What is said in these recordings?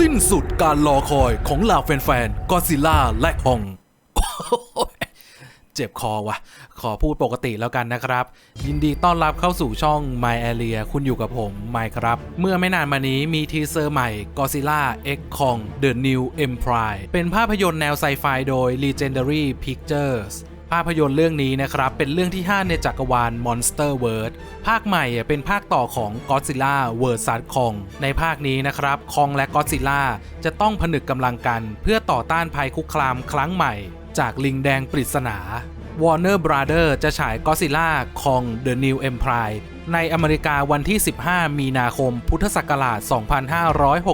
สิ้นสุดการรอคอยของเหล่าแฟนๆกอซิล่าและคองเจ็บคอวะขอพูดปกติแล้วกันนะครับ ยินดีต้อนรับเข้าสู่ช่อง My Area คุณอยู่กับผมไมค์ครับ เมื่อไม่นานมานี้มีทีเซอร์ใหม่ Godzilla X Kong The New Empire เป็นภาพยนตร์แนวไซไฟโดย Legendary Pictures ภาพยนตร์เรื่องนี้นะครับ เป็นเรื่องที่ 5 ในจักรวาล Monster World ภาคใหม่เป็นภาคต่อของ Godzilla vs Kong ในภาคนี้นะครับคองและ Godzilla จะต้องผนึกกำลังกัน เพื่อต่อต้านภัยคุกคามครั้งใหม่ จากลิงแดงปริศนา Warner Brothers จะฉาย Godzilla Kong The New Empire ในอเมริกาวันที่ 15 มีนาคม พุทธศักราช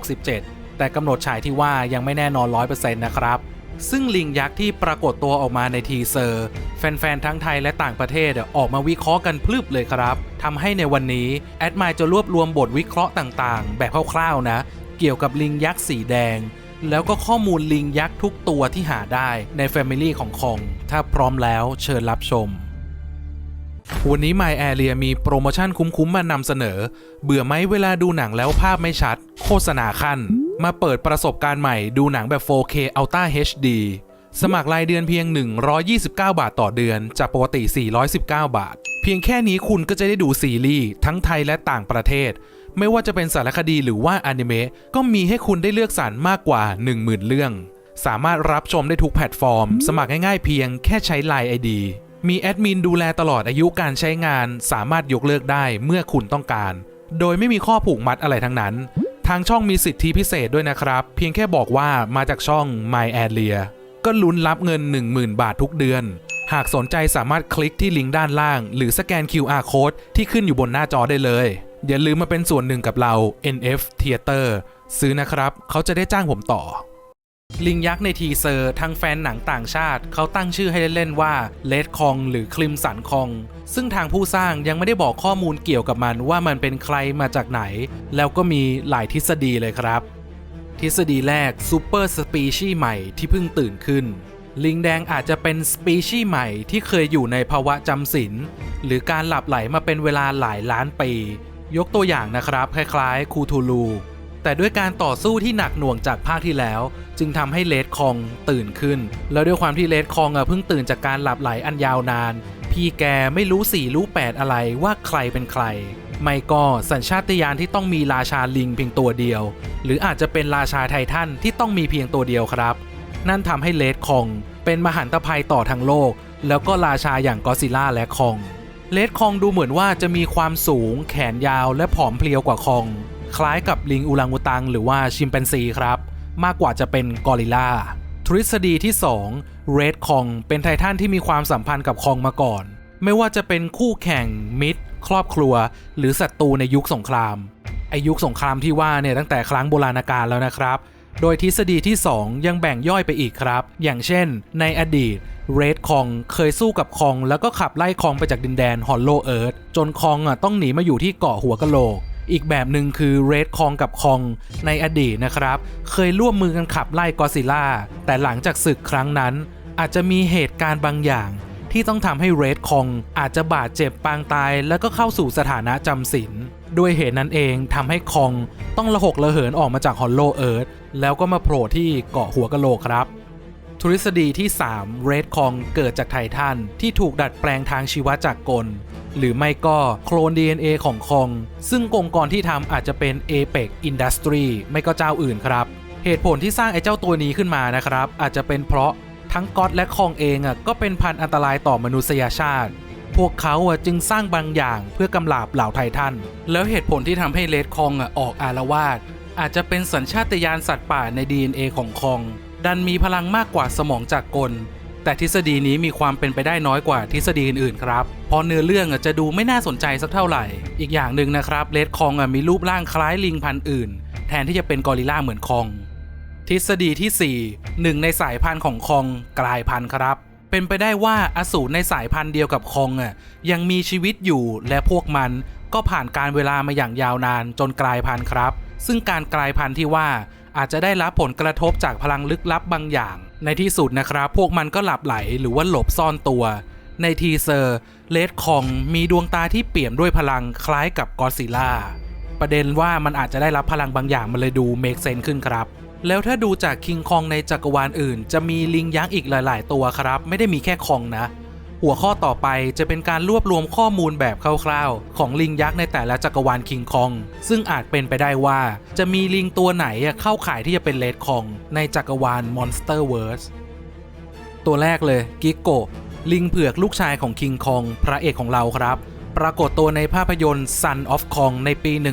2567 แต่กำหนดฉายที่ว่ายังไม่แน่นอน 100%นะครับ ซึ่งลิงยักษ์ที่ปรากฏตัวออกมาในทีเซอร์ แฟน ๆ ทั้งไทยและต่างประเทศออกมาวิเคราะห์กันพลึบเลยครับทำให้ในวันนี้แอดมายจะรวบรวมบทวิเคราะห์ต่างๆ แบบคร่าวๆนะ เกี่ยวกับลิงยักษ์สีแดง แล้วก็ข้อมูลลิงยักษ์ทุกตัวที่หาได้ใน Family ของคองถ้าพร้อมแล้วเชิญรับชมวันนี้ My Area มีโปรโมชั่นคุ้มๆมานำเสนอ เบื่อไหมเวลาดูหนังแล้วภาพไม่ชัด โฆษณาขั้น มาเปิดประสบการณ์ใหม่ดูหนังแบบ 4K Ultra HD สมัครรายเดือนเพียง 129 บาทต่อเดือน จากปกติ 419 บาท เพียงแค่นี้คุณก็จะได้ดูซีรีส์ทั้งไทยและต่างประเทศ ไม่ว่าจะเป็นสารคดีหรือว่าอนิเมะก็มีให้คุณได้เลือกสรรมากกว่า 10,000 เรื่อง สามารถรับชมได้ทุกแพลตฟอร์ม สมัครง่ายๆเพียงแค่ใช้ Line ID มีแอดมินดูแลตลอดอายุการใช้งาน สามารถยกเลิกได้เมื่อคุณต้องการ โดยไม่มีข้อผูกมัดอะไรทั้งนั้น ทางช่องมีสิทธิพิเศษด้วยนะครับ เพียงแค่บอกว่ามาจากช่อง My Area ก็ลุ้นรับเงิน 10,000 บาททุกเดือน หากสนใจสามารถคลิกที่ลิงก์ด้านล่าง หรือสแกน QR code ที่ขึ้นอยู่บนหน้าจอได้เลย อย่าลืมมาเป็นส่วนหนึ่งกับเรา NF Theater ซื้อนะครับ เขาจะได้จ้างผมต่อ ลิงยักษ์ในทีเซอร์ทางแฟนหนังต่างชาติ เขาตั้งชื่อให้เล่นๆว่าเลดคองหรือคลิมสันคอง ซึ่งทางผู้สร้างยังไม่ได้บอกข้อมูลเกี่ยวกับมันว่ามันเป็นใครมาจากไหน แล้วก็มีหลายทฤษฎีเลยครับ ทฤษฎีแรกซูเปอร์สปีชีใหม่ที่เพิ่งตื่นขึ้น ลิงแดงอาจจะเป็นสปีชีใหม่ที่เคยอยู่ในภาวะจำศีลหรือการหลับไหลมาเป็นเวลาหลายล้านปียกตัวอย่างนะครับคล้ายๆคูทูลู แต่ด้วยการต่อสู้ที่หนักหน่วงจากภาคที่แล้ว จึงทำให้เลดคองตื่นขึ้น แล้วด้วยความที่เลดคองอะเพิ่งตื่นจากการหลับไหลอันยาวนาน พี่แกไม่รู้สี่รู้แปดอะไรว่าใครเป็นใคร ไม่ก็สัญชาตญาณที่ต้องมีราชาลิงเพียงตัวเดียว หรืออาจจะเป็นราชาไททันที่ต้องมีเพียงตัวเดียวครับ นั่นทำให้เลดคองเป็นมหันตภัยต่อทั้งโลก แล้วก็ราชาอย่างกอซิล่าและคองเลดคองดูเหมือนว่าจะมีความสูง แขนยาวและผอมเพรียวกว่าคอง คล้ายกับลิงอูรังอุตัง หรือว่าชิมแปนซีครับ มากกว่าจะเป็นกอริลลาทฤษฎีที่ 2 เรดคองเป็นไททันที่มีความสัมพันธ์กับคองมาก่อน ไม่ว่าจะเป็นคู่แข่งมิตร ครอบครัว หรือศัตรูในยุคสงครามไอยุคสงครามที่ว่าเนี่ยตั้งแต่ครั้งโบราณกาลแล้วนะครับ โดยทฤษฎีที่ 2 ยังแบ่งย่อยไปอีกครับ อย่างเช่น ในอดีตเรดคองเคยสู้กับคอง แล้วก็ขับไล่คองไปจากดินแดนฮอลโลเอิร์ธจนคองอะต้องหนีมาอยู่ที่เกาะหัวกะโหลก อีกแบบหนึ่งคือเรดคองกับคองในอดีตนะครับ เคยร่วมมือกันขับไล่กอซิล่าแต่หลังจากศึกครั้งนั้น อาจจะมีเหตุการณ์บางอย่าง ที่ต้องทำให้เรดคองอาจจะบาดเจ็บปางตาย แล้วก็เข้าสู่สถานะจำศีลด้วยเหตุนั้นเองทำให้คองต้องระหกระเหินออกมาจากฮอลโลเอิร์ธแล้วก็มาโผล่ที่เกาะหัวกะโหลกครับ ทฤษฎีที่3 Red Kong เกิดจากไททันที่ถูกดัดแปลงทางชีวจักกล หรือไม่ก็โคลน DNA ของคอง ซึ่งองค์กรที่ทำอาจจะเป็น Apex Industry ไม่ก็เจ้าอื่นครับ เหตุผลที่สร้างไอ้เจ้าตัวนี้ขึ้นมานะครับ อาจจะเป็นเพราะทั้งก็อตและคองเองอะก็เป็นพันอันตรายต่อมนุษยชาติ พวกเขาอะจึงสร้างบางอย่างเพื่อกำลาบเหล่าไททัน แล้วเหตุผลที่ทำให้เลดคองอะออกอารวาสอาจจะเป็นสัญชาตญาณสัตว์ป่าใน DNA ของคอง ดันมีพลังมากกว่าสมองจากกล แต่ทฤษฎีนี้มีความเป็นไปได้น้อยกว่าทฤษฎีอื่นๆครับเพราะเนื้อเรื่องจะดูไม่น่าสนใจสักเท่าไหร่ อีกอย่างหนึ่งนะครับเลดคองมีรูปร่างคล้ายลิงพันธุ์อื่น แทนที่จะเป็นกอริลลาเหมือนคอง ทฤษฎีที่4หนึ่งในสายพันธุ์ของคองกลายพันธุ์ครับ เป็นไปได้ว่าอสูรในสายพันธุ์เดียวกับคองอะยังมีชีวิตอยู่และพวกมันก็ผ่านการเวลามาอย่างยาวนานจนกลายพันธุ์ครับ ซึ่งการกลายพันธุ์ที่ว่า อาจจะได้รับผลกระทบจากพลังลึกลับบางอย่าง ในที่สุดนะครับ พวกมันก็หลับไหลหรือว่าหลบซ่อนตัว ในทีเซอร์เลดคองมีดวงตาที่เปี่ยมด้วยพลังคล้ายกับกอซิล่าประเด็นว่ามันอาจจะได้รับพลังบางอย่างมันเลยดูเมกเซนขึ้นครับ แล้วถ้าดูจากคิงคองในจักรวาลอื่น จะมีลิงยักษ์อีกหลาย ๆ ตัวครับ ไม่ได้มีแค่คองนะ หัวข้อต่อไปจะเป็นการรวบรวมข้อมูลแบบคร่าวๆ ของลิงยักษ์ในแต่ละจักรวาลคิงคอง ซึ่งอาจเป็นไปได้ว่า จะมีลิงตัวไหนเข้าข่ายที่จะเป็นเลดคอง ในจักรวาล Monsterverse ตัวแรกเลยกิโกลิงเผือกลูกชายของคิงคอง พระเอกของเราครับ ปรากฏตัวในภาพยนตร์ Son of Kong ในปี 1933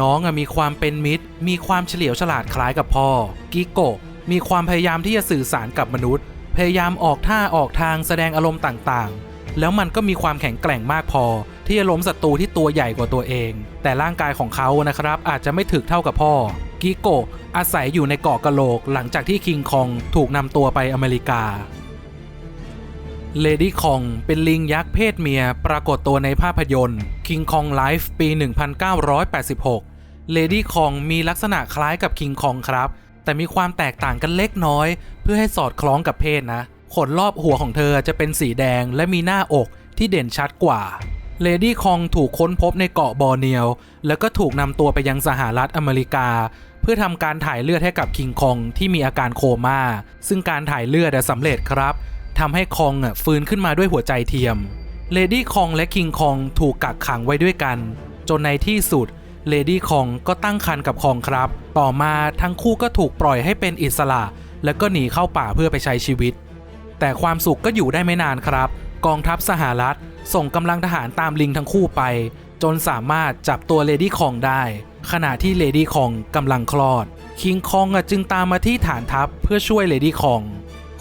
น้องอะมีความเป็นมิตร มีความเฉลียวฉลาดคล้ายกับพ่อกิโกมีความพยายามที่จะสื่อสารกับมนุษย์ ยายามออกท่าออกทางแสดงอารมณ์ต่างๆ แล้วมันก็มีความแข็งแกร่งมากพอ ที่จะล้มศัตรูที่ตัวใหญ่กว่าตัวเอง แต่ร่างกายของเขานะครับอาจจะไม่ถึกเท่ากับพ่อกิโกะอาศัยอยู่ในเกาะกะโหลกหลังจากที่คิงคองถูกนำตัวไปอเมริกาเลดี้คองเป็นลิงยักษ์เพศเมียปรากฏตัวในภาพยนตร์ King Kong Life ปี 1986เลดี้คองมีลักษณะคล้ายกับคิงคองครับ แต่มีความแตกต่างกันเล็กน้อย เพื่อให้สอดคล้องกับเพศนะ ขนรอบหัวของเธอจะเป็นสีแดงและมีหน้าอกที่เด่นชัดกว่า เลดี้คองถูกค้นพบในเกาะบอร์เนียว แล้วก็ถูกนำตัวไปยังสหรัฐอเมริกา เพื่อทำการถ่ายเลือดให้กับคิงคองที่มีอาการโคม่า ซึ่งการถ่ายเลือดสำเร็จครับทำให้คองอะฟื้นขึ้นมาด้วยหัวใจเทียม เลดี้คองและคิงคองถูกกักขังไว้ด้วยกัน จนในที่สุด เลดี้คองก็ตั้งครรภ์กับคองครับ ต่อมาทั้งคู่ก็ถูกปล่อยให้เป็นอิสระ แล้วก็หนีเข้าป่าเพื่อไปใช้ชีวิต แต่ความสุขก็อยู่ได้ไม่นานครับ กองทัพสหรัฐ ส่งกำลังทหารตามลิงทั้งคู่ไป จนสามารถจับตัวเลดี้คองได้ ขณะที่เลดี้คองกำลังคลอดคิงคองจึงตามมาที่ฐานทัพเพื่อช่วยเลดี้คอง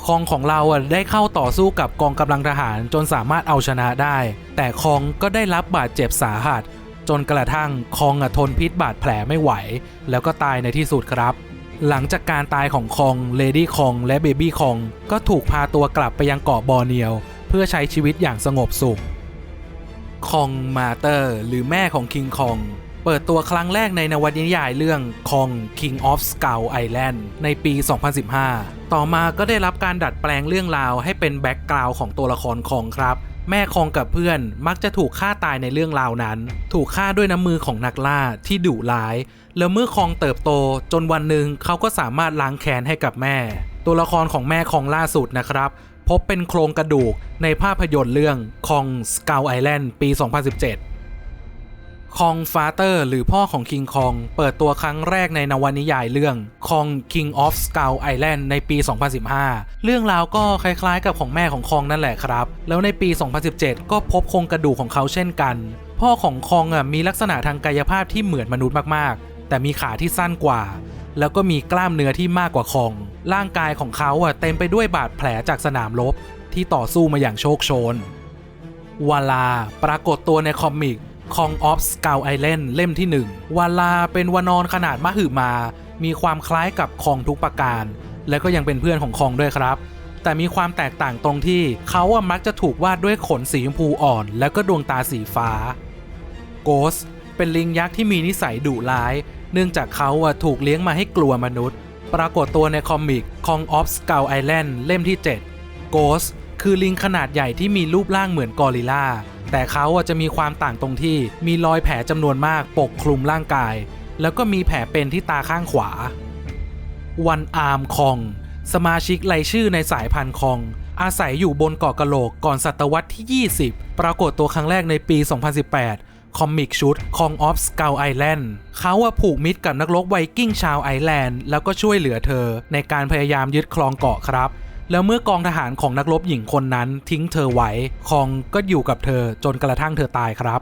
คองของเราได้เข้าต่อสู้กับกองกำลังทหารจนสามารถเอาชนะได้ แต่คองก็ได้รับบาดเจ็บสาหัส จนกระทั่งคองอทนพิษบาดแผลไม่ไหว แล้วก็ตายในที่สุดครับ หลังจากการตายของคองเลดี้คองและเบบี้คองก็ถูกพาตัวกลับไปยังเกาะบอร์เนียว เพื่อใช้ชีวิตอย่างสงบสุขคองมาเตอร์ หรือแม่ของคิงคองเปิดตัวครั้งแรกในนวนิยายเรื่องคอง King of Skull Island ในปี 2015 ต่อมาก็ได้รับการดัดแปลงเรื่องราวให้เป็นแบ็กกราวด์ของตัวละครคองครับ แม่คองกับเพื่อนมักจะถูกฆ่าตายในเรื่องราวนั้น ถูกฆ่าด้วยน้ำมือของนักล่าที่ดุร้าย แล้วเมื่อคองเติบโตจนวันหนึ่งเขาก็สามารถล้างแค้นให้กับแม่ ตัวละครของแม่คองล่าสุดนะครับพบเป็นโครงกระดูกในภาพยนตร์เรื่องคองสกาวไอแลนด์ปี 2017 คองฟาเตอร์ หรือพ่อของคิงคอง เปิดตัวครั้งแรกในนวนิยายเรื่องคอง King of Skull Island ในปี 2015 เรื่องราวก็คล้ายๆกับของแม่ของคองนั่นแหละครับ แล้วในปี 2017 ก็พบโครงกระดูกของเขาเช่นกัน พ่อของคองอะมีลักษณะทางกายภาพที่เหมือนมนุษย์มากๆ แต่มีขาที่สั้นกว่า แล้วก็มีกล้ามเนื้อที่มากกว่าคอง ร่างกายของเขาอะเต็มไปด้วยบาดแผลจากสนามรบที่ต่อสู้มาอย่างโชคโชนวาลา ปรากฏตัวในคอมิก Kong of Skull Island เล่มที่ 1 วาลาเป็นวานอนขนาดมหึมา มีความคล้ายกับคองทุกประการ และก็ยังเป็นเพื่อนของคองด้วยครับ แต่มีความแตกต่างตรงที่เขาอะมักจะถูกวาดด้วยขนสีชมพูอ่อน แล้วก็ดวงตาสีฟ้าโกสเป็นลิงยักษ์ที่มีนิสัยดุร้าย เนื่องจากเขาอะถูกเลี้ยงมาให้กลัวมนุษย์ ปรากฏตัวในคอมิก Kong of Skull Island เล่มที่7โกสคือลิงขนาดใหญ่ที่มีรูปร่างเหมือนกอริลลา แต่เขาจะมีความต่างตรงที่มีรอยแผลจำนวนมากปกคลุมร่างกาย แล้วก็มีแผลเป็นที่ตาข้างขวา วันอาร์มคอง สมาชิกรชื่อในสายพันธุ์คอง อาศัยอยู่บนเกาะกะโหลกก่อนศตวรรษที่ 20 ปรากฏตัวครั้งแรกในปี 2018 คอมิกชุด Kong of Skull Island เขาอะผูกมิตรกับนักรบไวกิ้งชาวไอร์แลนด์แล้วก็ช่วยเหลือเธอในการพยายามยึดครองเกาะครับ แล้วเมื่อกองทหารของนักรบหญิงคนนั้นทิ้งเธอไว้คองก็อยู่กับเธอจนกระทั่งเธอตายครับ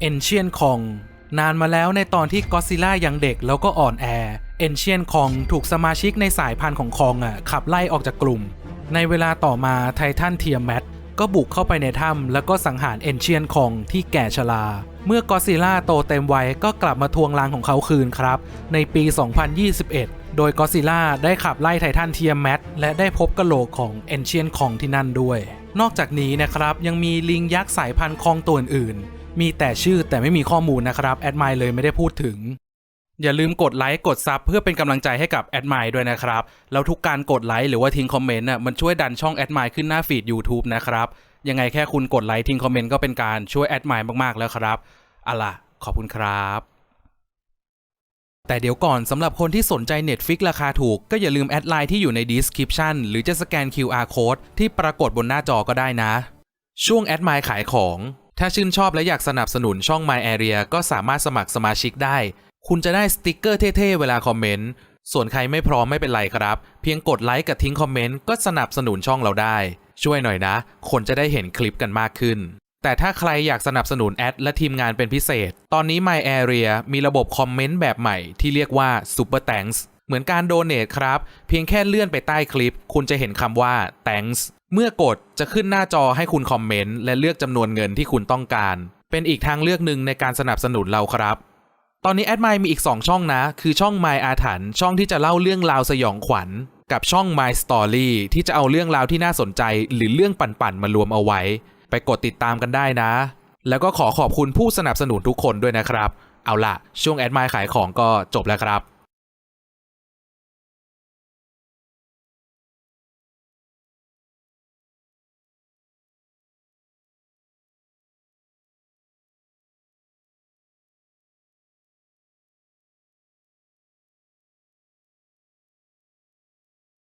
เอนเชียนคองนานมาแล้วในตอนที่ก็ซิล่ายังเด็กแล้วก็อ่อนแอเอนเชียนคองถูกสมาชิกในสายพันธุ์ของคองอะขับไล่ออกจากกลุ่ม ในเวลาต่อมาไททันเทียมแมทก็บุกเข้าไปในถ้ำแล้วก็สังหารเอนเชียนคองที่แก่ชรา เมื่อกอซิล่าโตเต็มวัยก็กลับมาทวงรังของเขาคืนครับ ในปี 2021 โดยกอซิล่าได้ขับไล่ไททันเทียมแมทและได้พบกะโหลกของเอนเชียนคองที่นั่นด้วย นอกจากนี้นะครับยังมีลิงยักษ์สายพันธุ์คองตัวอื่นๆมีแต่ชื่อแต่ไม่มีข้อมูลนะครับแอดไมล์เลยไม่ได้พูดถึง อย่าลืมกดไลค์กดซับเพื่อเป็นกำลังใจให้กับแอดไมล์ด้วยนะครับ แล้วทุกการกดไลค์หรือว่าทิ้งคอมเมนต์น่ะมันช่วยดันช่องแอดไมล์ขึ้นหน้าฟีด YouTube นะครับยังไงแค่คุณกดไลค์ทิ้งคอมเมนต์ก็เป็นการช่วยแอดไมล์มากๆแล้วครับอะล่ะขอบคุณครับ แต่เดี๋ยวก่อนสำหรับคนที่สนใจ Netflix ราคาถูก ก็อย่าลืมแอดไลน์ที่อยู่ใน description หรือจะสแกน QR code ที่ปรากฏบนหน้าจอก็ได้นะ ช่วงแอดไมล์ขายของ ถ้าชื่นชอบและอยากสนับสนุนช่อง My Area ก็สามารถสมัครสมาชิกได้ คุณจะได้สติกเกอร์เท่ๆ เวลาคอมเมนต์ ส่วนใครไม่พร้อมไม่เป็นไรครับ เพียงกดไลค์กับทิ้งคอมเมนต์ก็สนับสนุนช่องเราได้ ช่วยหน่อยนะ คนจะได้เห็นคลิปกันมากขึ้น แต่ถ้าใครอยากสนับสนุนแอดและทีมงานเป็นพิเศษ ตอนนี้ My Area มีระบบคอมเมนต์แบบใหม่ที่เรียกว่า Super Thanks เหมือนการโดเน a t ครับ เพียงแค่เลื่อนไปใต้คลิป คุณจะเห็นคำว่า thanks เมื่อกดจะขึ้นหน้าจอให้คุณคอมเมนต์และเลือกจำนวนเงินที่คุณต้องการ เป็นอีกทางเลือกหนึ่งในการสนับสนุนเราครับ ตอนนี้แอดไมมีอีก 2 ช่องนะ คือช่อง My อาถรรพ์ช่องที่จะเล่าเรื่องราวสยองขวัญ กับช่อง My Story ที่จะเอาเรื่องราวที่น่าสนใจ หรือเรื่องปั่นๆมารวมเอาไว้ ไปกดติดตามกันได้นะ แล้วก็ขอขอบคุณผู้สนับสนุนทุกคนด้วยนะครับ เอาล่ะ ช่วงแอดไมขายของก็จบแล้วครับ